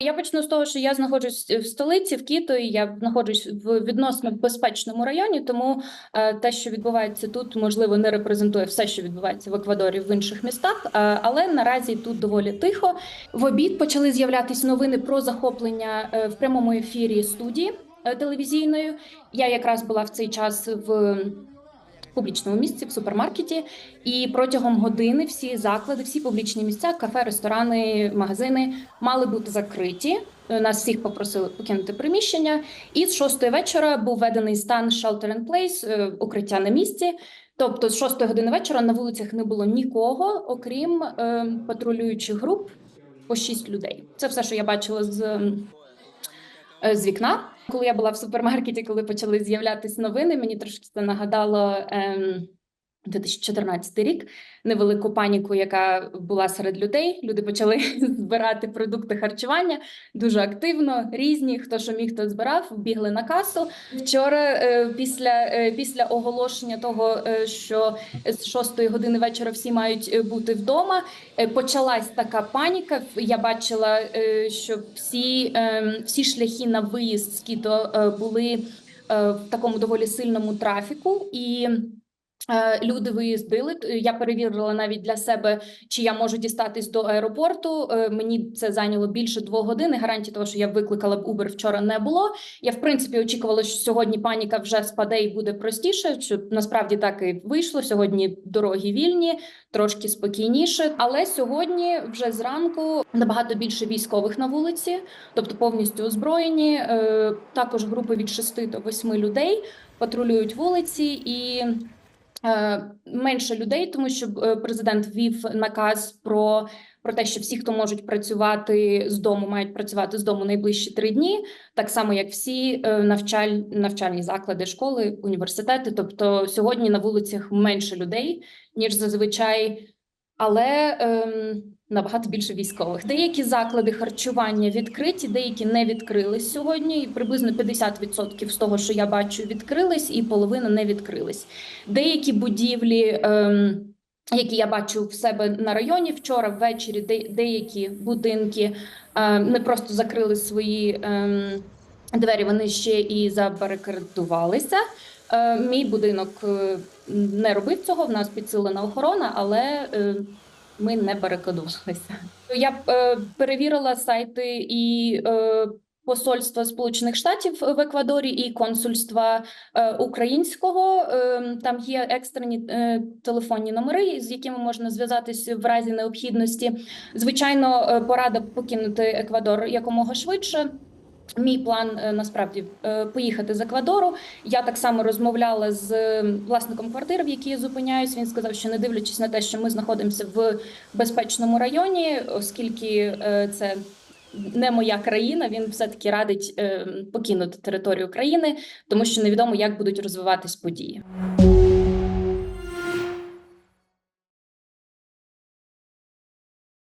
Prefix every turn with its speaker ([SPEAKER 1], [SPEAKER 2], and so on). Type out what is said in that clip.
[SPEAKER 1] Я почну з того, що я знаходжусь в столиці в Кіто, і я знаходжусь в відносно безпечному районі. Тому е, те, що відбувається тут, можливо, не репрезентує все, що відбувається в Еквадорі в інших містах. Е, але наразі тут доволі тихо. В обід почали з'являтись новини про захоплення е, в прямому ефірі студії е, телевізійної. Я якраз була в цей час в публічному місці в супермаркеті, і протягом години всі заклади, всі публічні місця, кафе, ресторани, магазини мали бути закриті. Нас всіх попросили покинути приміщення. І з шостої вечора був введений стан shelter in place, е, укриття на місці. Тобто, з шостої години вечора на вулицях не було нікого, окрім е, патрулюючих груп по шість людей. Це все, що я бачила з, з вікна. Коли я була в супермаркеті, коли почали з'являтися новини, мені трошки це нагадало ем, 2014 рік, невелику паніку, яка була серед людей. Люди почали збирати продукти харчування дуже активно, різні, хто що міг, хто збирав, бігли на касу. Вчора, е, після, е, після оголошення того, е, що з 6 години вечора всі мають бути вдома, почалась така паніка. Я бачила, що всі, е, всі шляхи на виїзд з Кіто були в такому доволі сильному трафіку і. Е, Люди виїздили. Я перевірила навіть для себе, чи я можу дістатись до аеропорту. Е, Мені це зайняло більше двох годин. і Гарантії того, що я викликала б Uber вчора не було. Я в принципі очікувала, що сьогодні паніка вже спаде і буде простіше. Що насправді так і вийшло. Сьогодні дороги вільні, трошки спокійніше. Але сьогодні, вже зранку, набагато більше військових на вулиці, тобто повністю озброєні. Е, Також групи від 6 до 8 людей патрулюють вулиці і. Е, Менше людей, тому що е, президент ввів наказ про, про те, що всі, хто можуть працювати з дому, мають працювати з дому найближчі три дні, так само як всі е, навчаль, навчальні заклади, школи, університети. Тобто сьогодні на вулицях менше людей ніж зазвичай, але ем, набагато більше військових. Деякі заклади харчування відкриті, деякі не відкрились сьогодні. І приблизно 50% з того, що я бачу, відкрились, і половина не відкрились. Деякі будівлі, ем, які я бачу в себе на районі вчора ввечері, де, деякі будинки ем, не просто закрили свої ем, двері, вони ще і забарикадувалися. Е, мій будинок е, не робив цього. В нас підсилена охорона, але е, ми не барикадувалися. Я перевірила сайти і посольства Сполучених Штатів в Еквадорі і консульства українського. Там є екстрені телефонні номери, з якими можна зв'язатись в разі необхідності. Звичайно, порада покинути Еквадор якомога швидше. Мій план е, насправді е, поїхати з Еквадору. Я так само розмовляла з е, власником квартири, в якій я зупиняюсь. Він сказав, що не дивлячись на те, що ми знаходимося в безпечному районі, оскільки це не моя країна, він все таки радить покинути територію країни, тому що невідомо, як будуть розвиватись події.